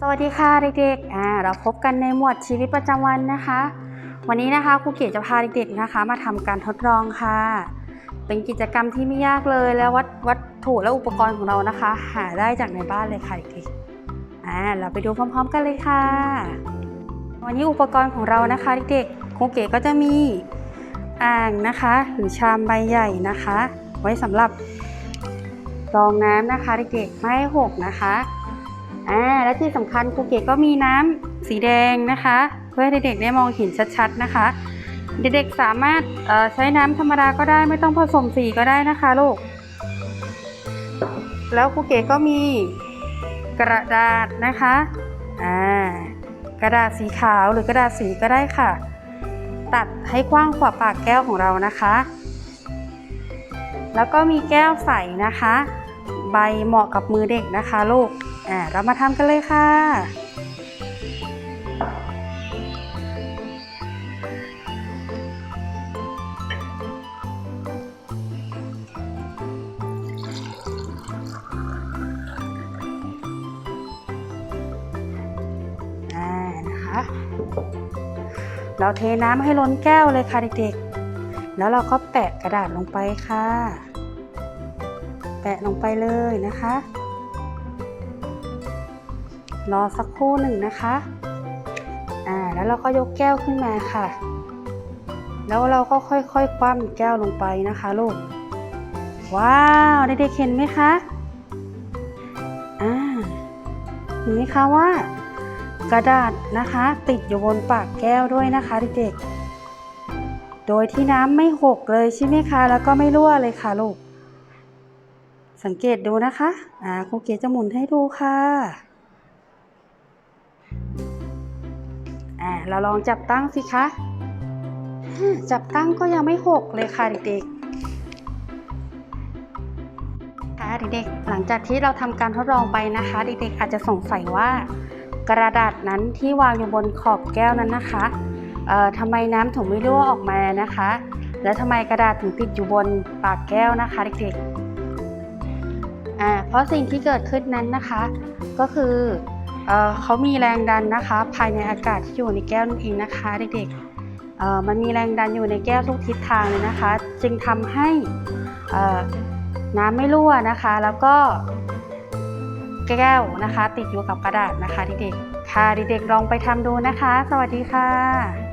สวัสดีค่ะเด็กๆอ่าเราพบกันในหมวดชีวิตประจำวันนะคะ วันนี้นะคะครูเก๋จะพาเด็กๆนะคะ มาทำการทดลองค่ะ เป็นกิจกรรมที่ไม่ยากเลยแล้ววัตวัตถุและอุปกรณ์ของเรานะคะ หาได้จากในบ้านเลยค่ะเด็กๆอ่าเราไปดูพร้อม ๆ กันเลยค่ะ วันนี้อุปกรณ์ของเรานะคะเด็กๆครูเก๋ก็จะมีอ่างนะคะ หรือชามใบใหญ่นะคะ ไว้สำหรับรองน้ำนะคะเด็กๆไม่ให้หกนะคะ อ่าและที่สำคัญครูเก๋ก็มีน้ำสีแดงนะคะ เพื่อให้เด็กๆได้มองเห็นชัดๆนะคะ เด็กๆสามารถใช้น้ำธรรมดาก็ได้ไม่ต้องผสมสีก็ได้นะคะลูก แล้วครูเก๋ก็มีกระดาษนะคะอ่ากระดาษสีขาวหรือกระดาษสีก็ได้ค่ะ ตัดให้กว้างกว่าปากแก้วของเรานะคะ แล้วก็มีแก้วใสนะคะ ใบเหมาะกับมือเด็กนะคะลูก อ่าเรามาทำกันเลยค่ะอ่นะคะเราเทน้ำให้ล้นแก้วเลยค่ะเด็กๆ แล้วเราก็แปะกระดาษลงไปค่ะ แปะลงไปเลยนะคะ รอสักครู่หนึ่งนะคะ อ่า แล้วเราก็ยกแก้วขึ้นมาค่ะ แล้วเราก็ค่อยๆคว่ำแก้วลงไปนะคะลูก ว้าวเด็กๆเห็นไหมคะ อ่า เห็นไหมคะว่ากระดาษนะคะ ติดอยู่บนปากแก้วด้วยนะคะเด็กๆ โดยที่น้ำไม่หกเลยใช่ไหมคะ แล้วก็ไม่รั่วเลยค่ะลูก สังเกตดูนะคะ อ่าครูเก๋จะหมุนให้ดูค่ะ เราลองจับตั้งสิคะ จับตั้งก็ยังไม่หกเลยค่ะเด็กๆค่ะเด็กๆ หลังจากที่เราทำการทดลองไปนะคะ เด็กๆอาจจะสงสัยว่ากระดาษนั้นที่วางอยู่บนขอบแก้วนั้นนะคะทำไมน้ำถึงไม่รั่วออกมานะคะ และทำไมกระดาษถึงติดอยู่บนปากแก้วนะคะเด็กๆอ่าเพราะสิ่งที่เกิดขึ้นนั้นนะคะ ก็คือ เเขามีแรงดันนะคะ ภายในอากาศที่อยู่ในแก้วนั่นเองนะคะเด็กๆมันมีแรงดันอยู่ในแก้วทุกทิศทางเลยนะคะ จึงทำให้น้ำไม่รั่วนะคะ แล้วก็แก้วนะคะ ติดอยู่กับกระดาษนะคะเด็กๆค่ะเด็กๆลองไปทำดูนะคะ สวัสดีค่ะ